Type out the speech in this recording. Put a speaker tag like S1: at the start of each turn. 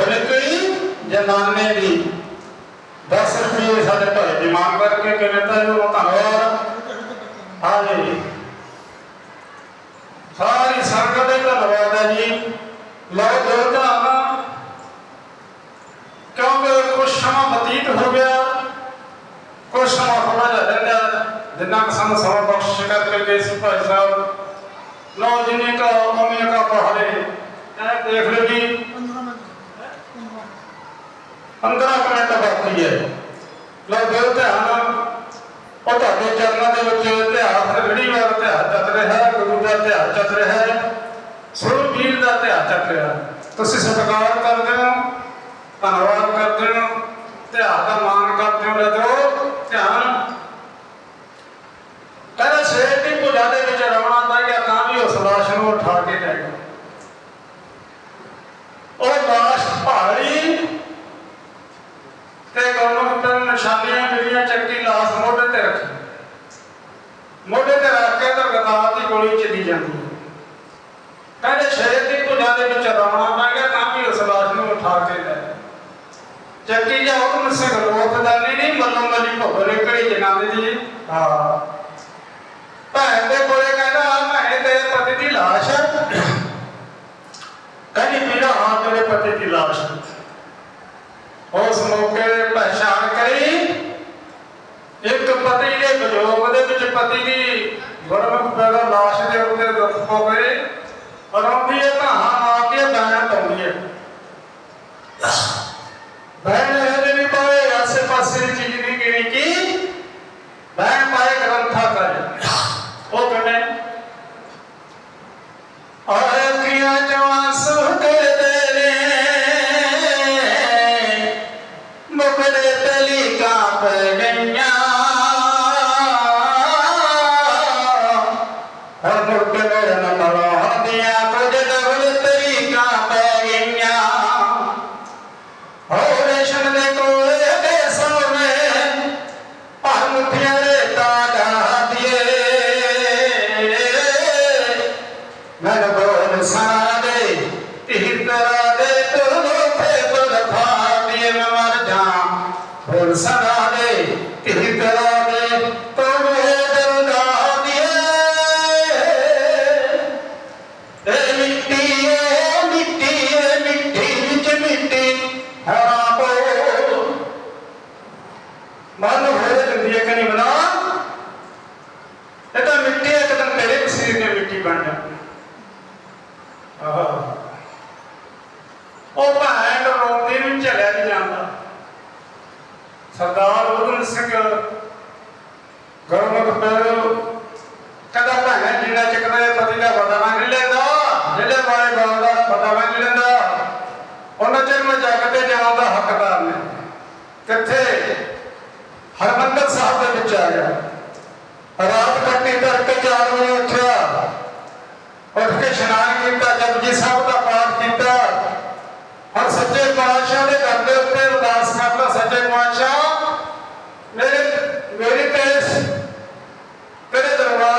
S1: ਭਵਨ ਜਨਾਨੇ ਦੀ 10 ਰੁਪਏ ਸਾਡੇ ਭਾਈ ਦੀ ਕਰਕੇ ਕਿਰਤਾ ਜੋ ਧੰਨਵਾਦ ਹਾਂਜੀ ਸਾਰੀ ਸੰਗਤ ਦਾ ਧੰਨਵਾਦ ਹੈ ਜੀ। ਲਓ ਦੋ ਧੰਨ ਕਿਉਂਕਿ ਕੁਝ ਸਮਾਂ ਬਤੀਤ ਹੋ ਗਿਆ ਕੁਝ ਸਮਾਂ ਥੋੜਾ ਜਿਹਾ ਜਿੰਨਾ ਕੁ ਸਾਨੂੰ ਸਮਾਂ ਬਖਸ਼ ਕਰਕੇ ਸੀ ਭਾਈ ਸਾਹਿਬ। ਲਓ ਜਿਨੇ ਕਾ ਉਹਨੇ ਕਾ ਪਹਾੜੇ ਇਹ ਦੇਖ ਲਓ ਜੀ 15 ਮਿੰਟ ਹੈ। ਲਓ ਦਿਲ ਧਿਆਨ ਉਹ ਤੁਹਾਡੇ ਚਰਨਾਂ ਦੇ ਵਿੱਚ ਧਿਆਨ ਰਗੜੀ ਵਾਰ ਧਿਆਨ ਚੱਲ ਰਿਹਾ ਹੈ, ਗੁਰੂ ਦਾ ਧਿਆਨ ਚੱਲ ਰਿਹਾ ਹੈ, ਸੁਰ ਵੀਰ ਦਾ ਧਿਆਨ ਚੱਲ ਰਿਹਾ ਤੁਸੀਂ ਸਤਿਕਾਰ ਕਰਦੇ ਹੋ, ਧੰਨਵਾਦ ਕਰਦੇ ਹੋ ਧਿਆਨ ਦਾ ਮਾਣ ਕਰਦੇ ਹੋ ਰਜੋ ਧਿਆਨ ਕਹਿੰਦਾ ਸ਼ੇਰ ਦੀ ਭੁਜਾ ਦੇ ਵਿੱਚ ਰਵਣਾ ਪੈ ਗਿਆ ਤਾਂ ਵੀ ਉਸ ਲਾਸ਼ ਨੂੰ ਉਠਾ ਕੇ ਲੈ ਗਿਆ ਉਹ ਲਾਸ਼ ਭਾਰੀ ਤੇ ਗੁਰਮੁਖ ਤੇ ਨਿਸ਼ਾਨੀਆਂ ਜਿਹੜੀਆਂ ਚੱਕੀ ਲਾਸ਼ ਮੋਢੇ ਤੇ ਰੱਖੀ ਮੋਢੇ ਤੇ ਰੱਖ ਕੇ ਤਾਂ ਗਦਾਰ ਦੀ ਗੋਲੀ ਚੱਲੀ ਜਾਂਦੀ ਕਹਿੰਦੇ ਸ਼ੇਰ ਦੀ ਭੁਜਾ ਦੇ ਵਿੱਚ ਰਵਣਾ ਪੈ ਗਿਆ ਤਾਂ ਵੀ ਉਸ ਲਾਸ਼ ਨੂੰ ਉਠਾ ਕੇ ਲੈ। ਚੱਕੀ ਜਾ ਹੁਕਮ ਸਿੰਘ ਲੋਕ ਦਾ ਨਹੀਂ ਮੱਲੋ ਮੱਲੀ ਭਵਰੇ ਕੜੀ ਜਨਾਨੇ ਦੀ। ਹਾਂ। ਭੈਣ ਦੇ ਕੋਲੇ ਕਹਿੰਦਾ ਮੈਂ ਤੇਰੇ ਪਤੀ ਦੀ ਲਾਸ਼ ਕਹਿੰਦੀ ਮੇਰਾ ਹਾਂ ਤੇਰੇ ਪਤੀ ਦੀ ਲਾਸ਼ ਉਸ ਮੌਕੇ ਪਛਾਣ ਕਰੀ। ਪਤੀ ਦੇ ਵਿਯੋਗ ਦੇ ਵਿੱਚ ਪਤੀ ਦੀ ਗੁਰਮੁਖ ਪੈਦਾ ਲਾਸ਼ ਦੇ ਉੱਤੇ ਦੁੱਖ ਪਵੇ ਰੋਂਦੀ ਹੈ ਤਾਂ ਹਾਂ ਮਾਰ ਕੇ ਬੈਣ ਪਾਉਂਦੀ ਹੈ ਬੈਣ ਇਹਦੇ ਨਹੀਂ ਪਾਏ ਆਸੇ ਪਾਸੇ ਦੀ ਚੀਜ਼ ਨਹੀਂ ਗਿਣੀ ਕੀ ਬੈਣ ਪਾਏ ਗ੍ਰੰਥਾ ਕਰ ਉਹ ਕਹਿੰਦੇ ਆਏ ਕਿਆ కొట్టలేదన్న ਉਹ ਭੈਣ ਰੋਂਦੀ ਨੂੰ ਝਲਿਆ ਨਹੀਂ ਜਾਂਦਾ। ਸਰਦਾਰ ਉਦਮ ਸਿੰਘ ਗਰਮਤ ਪੈਰੋ ਕਦਾ ਭੈਣ ਜਿਹੜਾ ਚੱਕਦਾ ਇਹ ਪਤੀ ਦਾ ਪਤਾ ਨਹੀਂ ਲੈਂਦਾ। ਜਿਹੜੇ ਬਾਰੇ ਗਾਉਂ ਦਾ ਪਤਾ ਨਹੀਂ ਲੈਂਦਾ। ਉਹਨਾਂ ਚਿਰ ਮੈਂ ਜੱਗ ਤੇ ਜਾਣ ਦਾ ਹੱਕਦਾਰ ਨੇ ਕਿੱਥੇ? ਹਰਮੰਦਰ ਸਾਹਿਬ ਦੇ ਵਿੱਚ ਆ ਗਿਆ। ਰਾਤ ਕੱਟੀ ਤੜਕੇ 4 ਵਜੇ ਉੱਠਿਆ।